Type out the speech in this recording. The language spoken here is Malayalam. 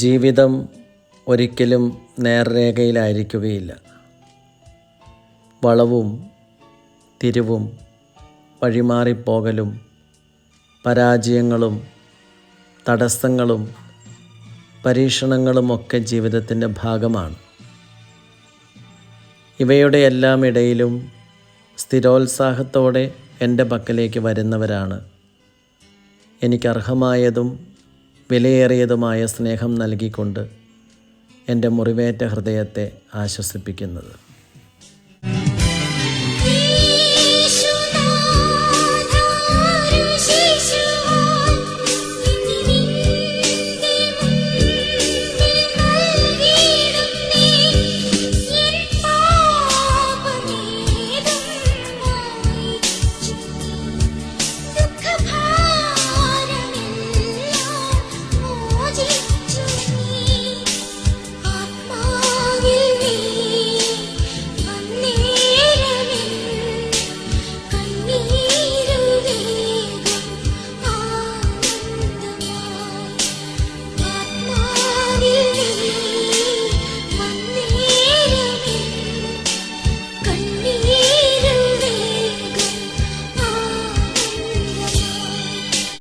ജീവിതം ഒരിക്കലും നേർരേഖയിലായിരിക്കുകയില്ല. വളവും തിരിവും വഴിമാറിപ്പോകലും പരാജയങ്ങളും തടസ്സങ്ങളും പരീക്ഷണങ്ങളുമൊക്കെ ജീവിതത്തിന്റെ ഭാഗമാണ്. ഇവയുടെ എല്ലാം ഇടയിലും സ്ഥിരോത്സാഹത്തോടെ എന്റെ പക്കലേക്ക് വരുന്നവരാണ് എനിക്ക് അർഹമായതും വിലയേറിയതുമായ സ്നേഹം നൽകിക്കൊണ്ട് എന്റെ മുറിവേറ്റ ഹൃദയത്തെ ആശ്വസിപ്പിക്കുന്നത്.